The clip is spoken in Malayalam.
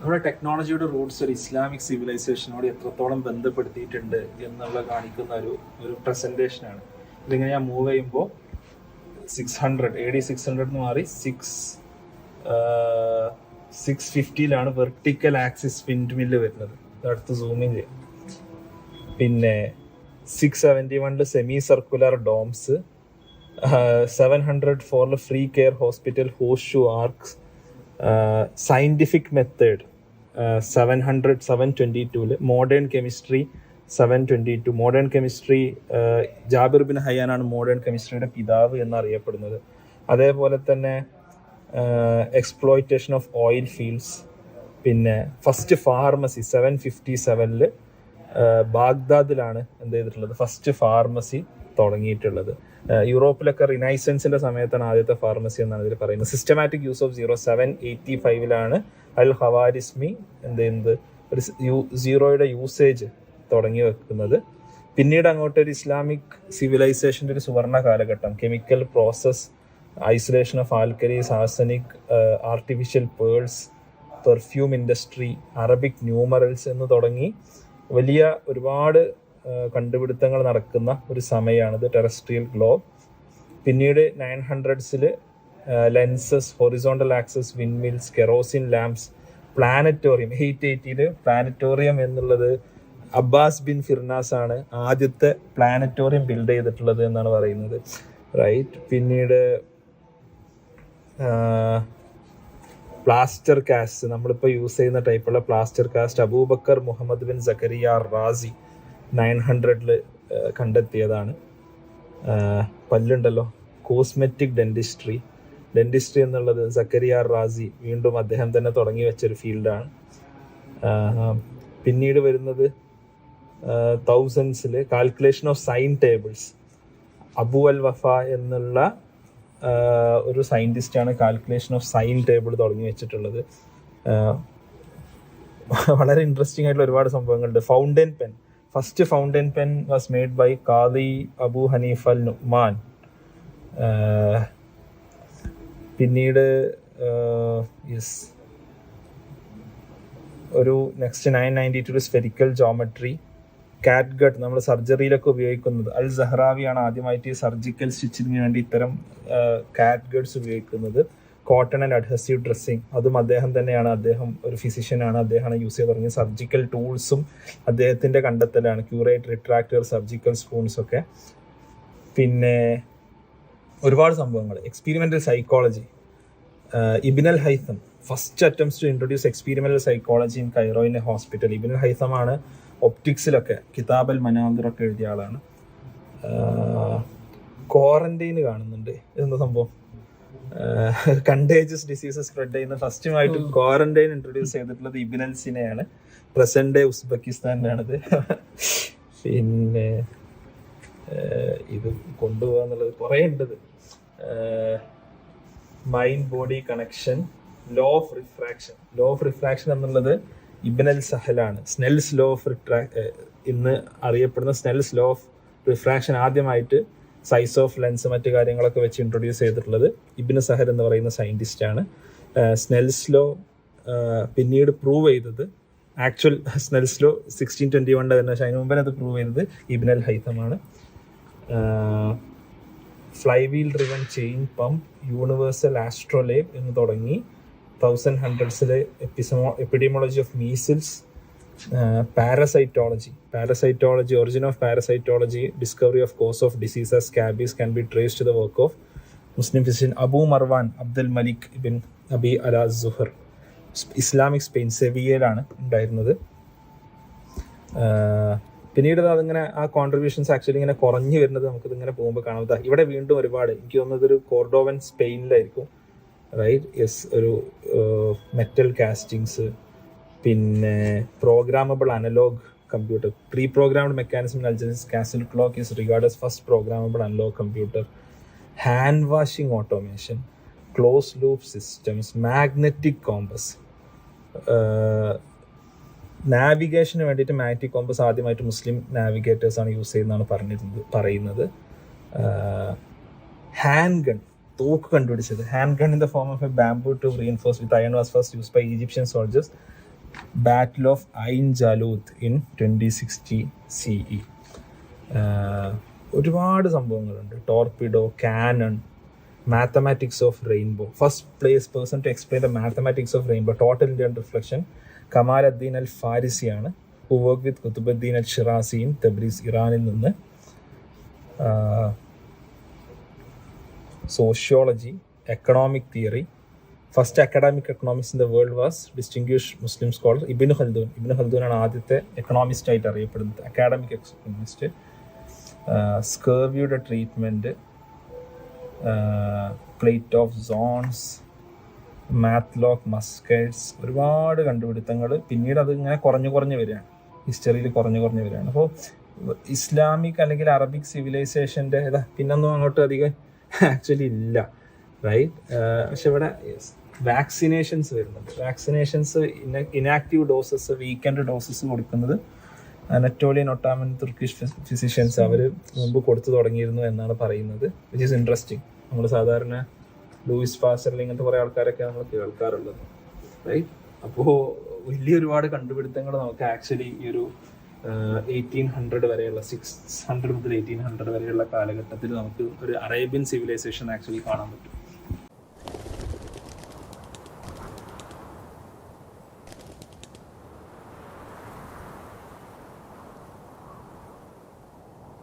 നമ്മുടെ ടെക്നോളജിയുടെ റൂട്ട്സ് ഒരു ഇസ്ലാമിക് സിവിലൈസേഷനോട് എത്രത്തോളം ബന്ധപ്പെടുത്തിയിട്ടുണ്ട് എന്നുള്ള കാണിക്കുന്ന ഒരു ഒരു പ്രസന്റേഷനാണ് ഇതിങ്ങനെ ഞാൻ മൂവ് ചെയ്യുമ്പോൾ six hundred A D six hundred എന്ന് മാറി സിക്സ് സിക്സ് ഫിഫ്റ്റിയിലാണ് വെർട്ടിക്കൽ ആക്സിസ് പിന്റ് മില്ല് വരുന്നത്. അടുത്ത് സൂമിങ് ചെയ്യാം. പിന്നെ സിക്സ് സെവന്റി വണ്ണിൽ semi circular domes seven hundred ഫോറിൽ free care hospital ഹോഷു arcs scientific method seven hundred seven twenty tool. Modern chemistry seven twenty two. Modern chemistry Jabir bin ഹയ്യാനാണ് modern കെമിസ്ട്രിയുടെ പിതാവ് എന്നറിയപ്പെടുന്നത്. അതേപോലെ തന്നെ എക്സ്പ്ലോയിറ്റേഷൻ ഓഫ് ഓയിൽ ഫീൽഡ്സ് പിന്നെ ഫസ്റ്റ് ഫാർമസി സെവൻ ഫിഫ്റ്റി സെവനിൽ ബാഗ്ദാദിലാണ് എന്ത് ചെയ്തിട്ടുള്ളത്? First pharmacy തുടങ്ങിയിട്ടുള്ളത്. യൂറോപ്പിലൊക്കെ റിനൈസൻസിന്റെ സമയത്താണ് ആദ്യത്തെ ഫാർമസി എന്നാണ് ഇതിൽ പറയുന്നത്. Systematic use of zero seven eighty ഫൈവിലാണ് Al Khwarizmi എന്ത് ചെയ്യുന്നത്? ഒരു സീറോയുടെ യൂസേജ് തുടങ്ങി വെക്കുന്നത്. പിന്നീട് അങ്ങോട്ട് ഒരു ഇസ്ലാമിക് സിവിലൈസേഷന്റെ ഒരു സുവർണ കാലഘട്ടം. Chemical process isolation of alkalis arsenic artificial pearls perfume industry Arabic numerals എന്ന് തുടങ്ങി വലിയ ഒരുപാട് കണ്ടുപിടുത്തങ്ങൾ നടക്കുന്ന ഒരു സമയമാണിത് ടെറസ്ട്രിയൽ ഗ്ലോബ്. പിന്നീട് nine ഹൺഡ്രഡ്സിൽ lenses horizontal axis windmills kerosene lamps planetarium eight എയ്റ്റിയിൽ planetarium എന്നുള്ളത് അബ്ബാസ് ബിൻ ഫിർനാസ് ആണ് ആദ്യത്തെ പ്ലാനറ്റോറിയം ബിൽഡ് ചെയ്തിട്ടുള്ളത് എന്നാണ് പറയുന്നത്. റൈറ്റ് പിന്നീട് പ്ലാസ്റ്റർ കാസ്റ്റ് നമ്മളിപ്പോൾ യൂസ് ചെയ്യുന്ന ടൈപ്പുള്ള plaster cast Abu Bakr Muhammad bin Zakariya Razi nine ഹൺഡ്രഡിൽ കണ്ടെത്തിയതാണ്. പല്ലുണ്ടല്ലോ. കോസ്മെറ്റിക് ഡെന്റിസ്ട്രി ഡെന്റിസ്ട്രി എന്നുള്ളത് സക്കരിയാർ റാസി വീണ്ടും അദ്ദേഹം തന്നെ തുടങ്ങി വെച്ചൊരു ഫീൽഡാണ്. പിന്നീട് വരുന്നത് തൗസൻഡ്സിൽ calculation of sine tables Abu al Wafa എന്നുള്ള ഒരു സയന്റിസ്റ്റ് ആണ് കാൽക്കുലേഷൻ ഓഫ് സൈൻ ടേബിൾ തുടങ്ങി വെച്ചിട്ടുള്ളത്. വളരെ ഇൻട്രസ്റ്റിംഗ് ആയിട്ടുള്ള ഒരുപാട് സംഭവങ്ങളുണ്ട്. Fountain pen first fountain pen was made by Qadi Abu Hanif al Numan പിന്നീട് യെസ്. ഒരു next nine ninety two spherical geometry cat gut നമ്മൾ സർജറിയിലൊക്കെ ഉപയോഗിക്കുന്നത്. അൽ സഹ്റാവിയാണ് ആദ്യമായിട്ട് സർജിക്കൽ സ്റ്റിച്ചിങ്ങിന് വേണ്ടി ഇത്തരം കാറ്റ് ഉപയോഗിക്കുന്നത്. കോട്ടൺ ആൻഡ് അഡ്ഹസീവ് ഡ്രസ്സിങ് അതും അദ്ദേഹം തന്നെയാണ്. അദ്ദേഹം ഒരു ഫിസിഷ്യനാണ് അദ്ദേഹമാണ് യൂസ് ചെയ്ത് തുടങ്ങിയ സർജിക്കൽ ടൂൾസും അദ്ദേഹത്തിന്റെ കണ്ടെത്തലാണ്. ക്യൂറേറ്റ് റിട്രാക്ടർ സർജിക്കൽ സ്പൂൺസ് ഒക്കെ. പിന്നെ ഒരുപാട് സംഭവങ്ങൾ. Experimental psychology Ibn al Haytham. First attempt to introduce experimental psychology in Cairo in a hospital Ibn al ഹൈസമാണ് ഒപ്റ്റിക്സിലൊക്കെ കിതാബൽ മനാന്തിറൊക്കെ എഴുതിയ ആളാണ്. ക്വാറന്റൈന് കാണുന്നുണ്ട്. എന്താ സംഭവം? കണ്ടേജസ് ഡിസീസസ് സ്പ്രെഡ് ചെയ്യുന്ന ഫസ്റ്റുമായിട്ട് ക്വാറന്റൈൻ ഇൻട്രൊഡ്യൂസ് ചെയ്തിട്ടുള്ളത് ഇബിനൽ സിനെയാണ്. Present day ഉസ്ബെക്കിസ്ഥാനിലാണിത്. പിന്നെ ഇത് കൊണ്ടുപോകാന്നുള്ളത് കുറേ ഉണ്ട് mind body connection law of refraction law of refraction എന്നുള്ളത് ഇബനൽ സഹലാണ്. സ്നെൽസ് ലോ ഓഫ് റിട്രാ ഇന്ന് അറിയപ്പെടുന്ന സ്നെൽസ് ലോ ഓഫ് റിഫ്രാക്ഷൻ ആദ്യമായിട്ട് സൈസ് ഓഫ് ലെൻസ് മറ്റു കാര്യങ്ങളൊക്കെ വെച്ച് ഇൻട്രൊഡ്യൂസ് ചെയ്തിട്ടുള്ളത് ഇബിന് സഹർ എന്ന് പറയുന്ന സയന്റിസ്റ്റ് ആണ്. സ്നെൽസ് ലോ പിന്നീട് പ്രൂവ് ചെയ്തത് actual Snell's law sixteen twenty വണ്ണിൽ തന്നെ. അതിന് മുമ്പേ അത് പ്രൂവ് ചെയ്തത് Ibn al ഹൈത്തമാണ് flywheel driven chain pump universal astrolabe എന്ന് തുടങ്ങി തൗസൻഡ് ഹൺഡ്രഡ്സിലെ എപ്പിസമോ epidemiology of measles parasitology. Parasitology origin of parasitology discovery of cause of diseases scabies can be traced to the work of Muslim physician Abu Marwan Abdul Malik bin Abi Alas Zuhr Islamic Spain സെവിയയിലാണ് ഉണ്ടായിരുന്നത്. പിന്നീട് അതിങ്ങനെ ആ കോൺട്രിബ്യൂഷൻസ് ആക്ച്വലി ഇങ്ങനെ കുറഞ്ഞു വരുന്നത് നമുക്ക് ഇങ്ങനെ പോകുമ്പോൾ കാണാം. ഇവിടെ വീണ്ടും ഒരുപാട്. എനിക്ക് തോന്നുന്നത് ഒരു കോർഡോവൻ സ്പെയിനിലായിരിക്കും റൈറ്റ് യെസ് ഒരു മെറ്റൽ കാസ്റ്റിങ്സ് പിന്നെ programmable analogue computer pre programmed mechanism അൽജൻസ് castle clock is regard first programmable analogue computer hand washing automation close loop systems magnetic compass നാവിഗേഷന് വേണ്ടിയിട്ട് മാറ്റിക് കോമ്പസ് ആദ്യമായിട്ട് മുസ്ലിം നാവിഗേറ്റേഴ്സാണ് യൂസ് ചെയ്യുന്നതാണ് പറഞ്ഞിരുന്നത് പറയുന്നത്. ഹാൻഡ് ഗൺ തോക്ക് കണ്ടുപിടിച്ചത്. Handgun in the form of a bamboo to reinforce with iron was first use by Egyptian soldiers battle of Ain Jalut in twenty sixty C E ഒരുപാട് സംഭവങ്ങളുണ്ട്. Torpedo cannon mathematics of rainbow first place person to explain the mathematics of rainbow total Indian reflection Kamal Addin al ഫാരിസിയാണ് who work with Qutbuddin al ഷിറാസിയിൻ Tabriz ഇറാനിൽ നിന്ന് sociology economic theory first academic economics in the world was distinguish Muslim scholar Ibn Khaldun. Ibn ആണ് ആദ്യത്തെ എക്കണോമിസ്റ്റ് ആയിട്ട് അറിയപ്പെടുന്നത്. അക്കാഡമിക് എക്കണോമിസ്റ്റ് സ്കേർവിയുടെ ട്രീറ്റ്മെന്റ് പ്ലേറ്റ് ഓഫ് സോൺസ് മാത്ലോക്ക് മസ്കേഴ്സ് ഒരുപാട് കണ്ടുപിടുത്തങ്ങൾ പിന്നീട് അത് ഇങ്ങനെ കുറഞ്ഞു കുറഞ്ഞു വരികയാണ്. ഹിസ്റ്ററിയിൽ കുറഞ്ഞു കുറഞ്ഞു വരികയാണ്. അപ്പോൾ ഇസ്ലാമിക് അല്ലെങ്കിൽ അറബിക് സിവിലൈസേഷന്റെ ഇതാ പിന്നൊന്നും അങ്ങോട്ട് അധികം ആക്ച്വലി ഇല്ല. റൈറ്റ് പക്ഷെ ഇവിടെ വാക്സിനേഷൻസ് വരുന്നുണ്ട്. Vaccinations inactive doses weakened doses കൊടുക്കുന്നത് അനറ്റോളിയൻ ഒട്ടാമൻ തുർക്കിഷ് ഫിസിഷ്യൻസ് അവർ മുമ്പ് കൊടുത്തു തുടങ്ങിയിരുന്നു എന്നാണ് പറയുന്നത് വിച്ച് ഇസ് ഇൻട്രസ്റ്റിംഗ് നമ്മൾ സാധാരണ ലൂയിസ് ഫാസറിൽ ഇങ്ങനത്തെ കുറേ ആൾക്കാരൊക്കെ നമ്മൾ കേൾക്കാറുള്ളത്. റൈറ്റ് അപ്പോ വലിയ ഒരുപാട് കണ്ടുപിടുത്തങ്ങൾ നമുക്ക് ആക്ച്വലി ഈ ഒരു എയ്റ്റീൻ ഹൺഡ്രഡ് വരെയുള്ള സിക്സ് ഹൺഡ്രഡ് മുതൽ എയ്റ്റീൻ ഹൺഡ്രഡ് വരെയുള്ള കാലഘട്ടത്തിൽ നമുക്ക് ഒരു അറേബ്യൻ സിവിലൈസേഷൻ ആക്ച്വലി കാണാൻ പറ്റും.